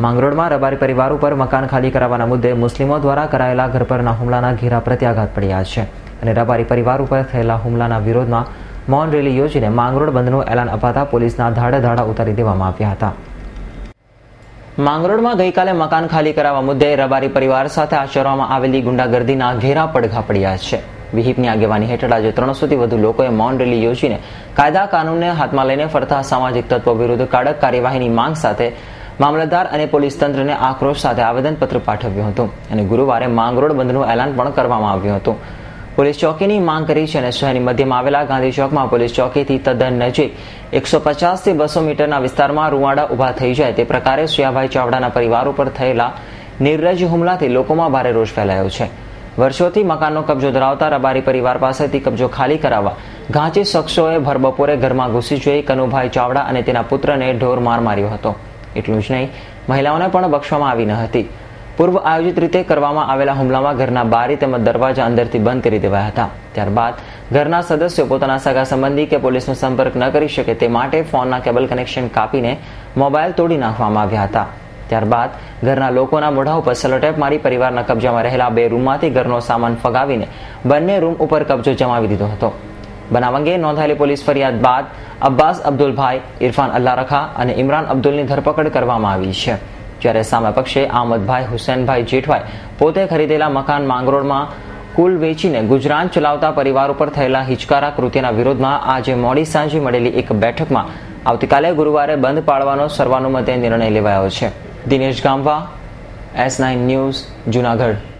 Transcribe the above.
માંગરોળમાં રબારી પરિવાર ઉપર મકાન ખાલી કરાવવાના મુદ્દે મુસ્લિમો દ્વારા કરાયેલા ઘર પરના હુમલાના ઘેરા પ્રત્યાઘાત પડ્યા છે. અને રબારી પરિવાર ઉપર થયેલા હુમલાના વિરોધમાં મૌન રેલી યોજીને માંગરોળ બંધનું એલાન અપાતા પોલીસના ધાડે ઉતારી દેવામાં આવ્યા હતા. માંગરોળમાં ગઈકાલે મકાન ખાલી કરાવવા મુદ્દે રબારી પરિવાર સાથે આચરવામાં આવેલી ગુંડાગર્દીના ઘેરા પડઘા પડ્યા છે. વિહિપની આગેવાની હેઠળ આજે ત્રણસોથી વધુ લોકોએ મૌન રેલી યોજીને કાયદા કાનૂનને હાથમાં લઈને ફરતા સામાજિક તત્વો વિરુદ્ધ કડક કાર્યવાહીની માંગ સાથે મામલતદાર અને પોલીસ તંત્રને આક્રોશ સાથે આવેદનપત્ર પાઠવ્યું હતું અને ગુરુવારે માંગરોળ બંધનું એલાન પણ કરવામાં આવ્યું હતું. પોલીસ ચોકીની માંગ કરી છે અને શહેરની મધ્યમાં આવેલા ગાંધી ચોકમાં પોલીસ ચોકીથી તદ્દન નજીક એકસો પચાસથી બસો મીટરના વિસ્તારમાં રૂવાડા ઊભા થઈ જાય તે પ્રકારે સુયાભાઈ ચાવડાના પરિવાર ઉપર થયેલા નિર્લજ હુમલાથી લોકોમાં ભારે રોષ ફેલાયો છે. વર્ષોથી મકાનનો કબજો ધરાવતા રબારી પરિવાર પાસેથી કબજો ખાલી કરાવવા ઘાંચી શખ્સોએ ભર બપોરે ઘરમાં ઘૂસી જઈ કનુભાઈ ચાવડા અને તેના પુત્રને ઢોર માર માર્યો હતો. એટલું જ નહીં, મહિલાઓને પણ બક્ષવામાં આવી ન હતી. પૂર્વ આયોજિત રીતે કરવામાં આવેલા હુમલામાં ઘરના બારી તેમજ દરવાજા અંદરથી બંધ કરી દેવાયા હતા. ત્યારબાદ ઘરના સદસ્યો પોતાના સગા સંબંધી કે પોલીસનો સંપર્ક ન કરી શકે તે માટે ફોનના કેબલ કનેક્શન કાપીને મોબાઈલ તોડી નાખવામાં આવ્યા હતા. ત્યારબાદ ઘરના લોકોના મોઢા ઉપર સેલોટેપ મારી પરિવારના કબજામાં રહેલા બે રૂમમાંથી ઘરનો સામાન ફગાવીને બંને રૂમ ઉપર કબજો જમાવી દીધો હતો. બનાવ અંગે નોંધાયેલી પોલીસ ફરિયાદ બાદ અબ્બાસ અબ્દુલભાઈ, ઇરફાન અલ્લા રખા અને ઇમરાન અબ્દુલની ધરપકડ કરવામાં આવી છે. જ્યારે સામે પક્ષે આમદભાઈ હુસેનભાઈ જેઠવાઈ પોતે ખરીદેલા મકાન માંગરોળમાં કુલ વેચીને ગુજરાન ચલાવતા પરિવાર ઉપર થયેલા હિચકારા કૃત્યના વિરોધમાં આજે મોડી સાંજે મળેલી એક બેઠકમાં આવતીકાલે ગુરુવારે બંધ પાડવાનો સર્વાનુમતે નિર્ણય લેવાયો છે. Dinesh Gamva, S nine news, Junagadh.